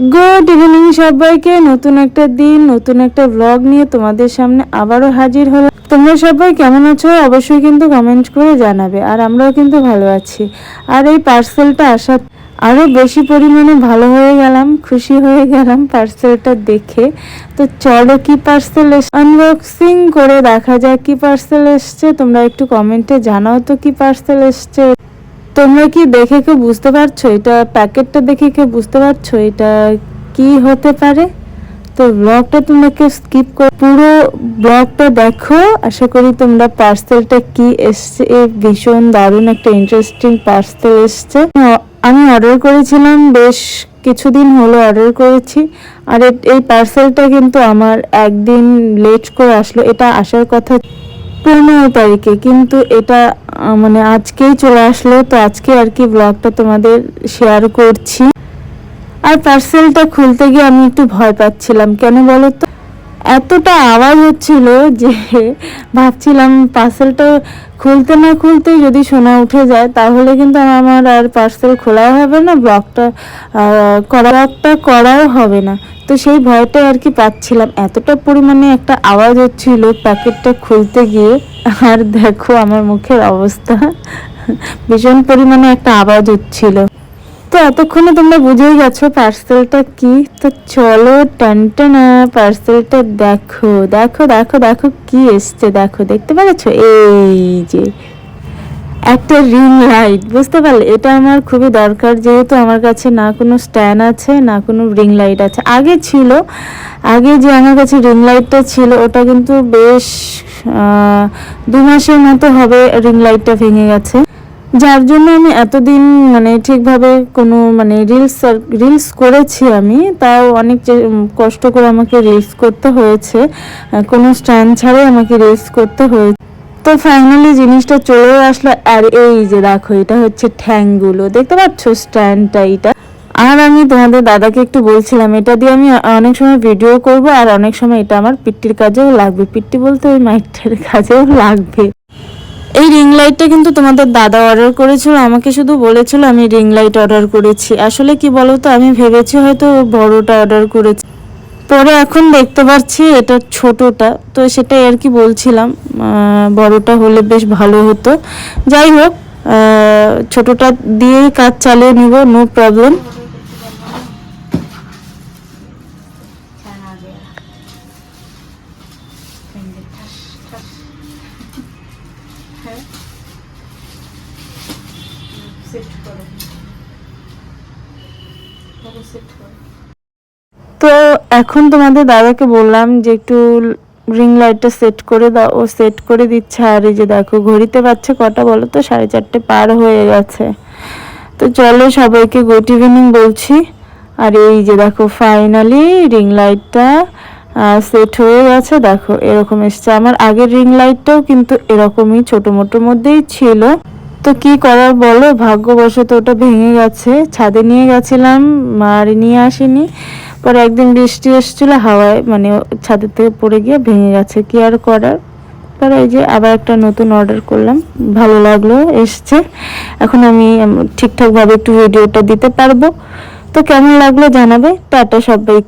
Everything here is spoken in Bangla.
গুড ইভিনিং সবাইকে। নতুন একটা দিন, নতুন একটা ব্লগ নিয়ে তোমাদের সামনে আবারও হাজির হলাম। তোমরা সবাই কেমন আছো? অবশ্যই কিন্তু কমেন্ট করে জানাবে, আর আমরাও কিন্তু ভালো আছি। আর এই পার্সেলটা আসা আরও বেশি পরিমাণে ভালো হয়ে গেলাম, খুশি হয়ে গেলাম পার্সেলটা দেখে। তো চলো কি পার্সেল আনবক্সিং করে দেখা যাক কি পার্সেল এসছে। তোমরা একটু কমেন্টে জানাও তো কি পার্সেল এসছে। তোমরা কি দেখে কেউ বুঝতে পারছ? এটা প্যাকেটটা দেখে কেউ বুঝতে পারছ? এটা কি হতে পারে? তো ব্লগটা তোমরা কেউ স্কিপ করে পুরো ব্লগটা দেখো। আশা করি তোমরা পার্সেলটা কি এসছে? ভীষণ দারুণ একটা ইন্টারেস্টিং পার্সেল এসছে। আমি অর্ডার করেছিলাম, বেশ কিছুদিন হলো অর্ডার করেছি। আর এই পার্সেলটা কিন্তু আমার একদিন লেট করে আসলো। এটা আসার কথা পনেরো তারিখে, কিন্তু এটা মানে আজকেই চলে আসলো, তো আজকে আর কি ব্লগটা তোমাদের শেয়ার করছি। আর পার্সেলটা খুলতে গিয়ে আমি একটু ভয় পাচ্ছিলাম, কেন বলো তো? এতটা আওয়াজ হচ্ছিল যে ভাবছিলাম পার্সেলটা খুলতে না খুলতেই যদি শোনা উঠে যায়, তাহলে কিন্তু আমার আর পার্সেল খোলাও হবে না ব্লকটা করা ব্লগটা করাও হবে না। তো সেই ভয়টা আর কি পাচ্ছিলাম। এতটা পরিমাণে একটা আওয়াজ হচ্ছিল প্যাকেটটা খুলতে গিয়ে। আর দেখো আমার মুখের অবস্থা, ভীষণ পরিমাণে একটা আওয়াজ হচ্ছিল। তো এতক্ষণে তোমরা বুঝেই গেছো পার্সেলটা কি? তো চলো টানটানা পার্সেলটা দেখো দেখো দেখো দেখো কি এসছে, দেখো, দেখতে পাচ্ছ এই যে, একটা রিং লাইট বুঝতে পারলে? এটা আমার খুবই দরকার, যেহেতু আমার কাছে না কোনো স্ট্যান্ড আছে, না কোনো রিং লাইট আছে। আগে ছিল, আগে যে আমার কাছে রিং লাইটটা ছিল, ওটা কিন্তু বেশ দু মাসের মতো হবে রিং লাইটটা ভেঙে গেছে। যার জন্য আমি এতদিন মানে ঠিকভাবে কোনো মানে রিলস রিলস করেছি আমি, তাও অনেক কষ্ট করে আমাকে রিলস করতে হয়েছে। কোনো স্ট্যান্ড ছাড়াই আমাকে রিলস করতে হয়েছে। তো ফাইনালি জিনিসটা চলে আসলো, আর এই যে দেখো, এটা হচ্ছে ঠ্যাংগুলো। দেখতে পাচ্ছ স্ট্যান্ডটা এটা? আর আমি তোমাদের দাদাকে একটু বলছিলাম, এটা দিয়ে আমি অনেক সময় ভিডিও করব, আর অনেক সময় এটা আমার পিট্টির কাজেও লাগবে। পিট্টি বলতে ওই মাইকটার কাজেও লাগবে। এই রিং লাইটটা কিন্তু তোমাদের দাদা অর্ডার করেছিল, আমাকে শুধু বলেছিল আমি রিং লাইট অর্ডার করেছি। আসলে কি বলতো, আমি ভেবেছি হয়তো বড়টা অর্ডার করেছি। পরে এখন দেখতে পাচ্ছি এটা ছোটটা, তো সেটাই আর কি বলছিলাম বড়টা হলে বেশ ভালো হতো। যাই হোক ছোটটা দিয়েই কাজ চালিয়ে নিব নো প্রবলেম তো এখন তোমাদের দাদাকে বললাম যে একটু রিং লাইটটা সেট করে দাও। ও সেট করে দিচ্ছে আর এই যে দেখো, ঘড়িতে পাচ্ছে কটা বলো তো? সাড়ে চারটে পার হয়ে গেছে। তো চলো সবাইকে গুড ইভিনিং বলছি। আর এই যে দেখো ফাইনালি রিং লাইটটা সেট হয়ে গেছে দেখো, এরকম এসছে। আমার আগের রিং লাইটটাও কিন্তু এরকমই, ছোট মোটোর মধ্যেই ছিল। তো কি করার বলো? ভাগ্যবশত ওটা ভেঙে গেছে। ছাদে নিয়ে গেছিলাম আর নিয়ে আসিনি। পরে একদিন বৃষ্টি এসেছিল, হাওয়ায় মানে ছাদের থেকে পড়ে গিয়ে ভেঙে গেছে। কি আর করার? পরে এই যে আবার একটা নতুন অর্ডার করলাম। ভালো লাগল, এসছে। এখন আমি ঠিকঠাকভাবে একটু ভিডিওটা দিতে পারব। তো কেমন লাগল জানাবে? টাটা সবাই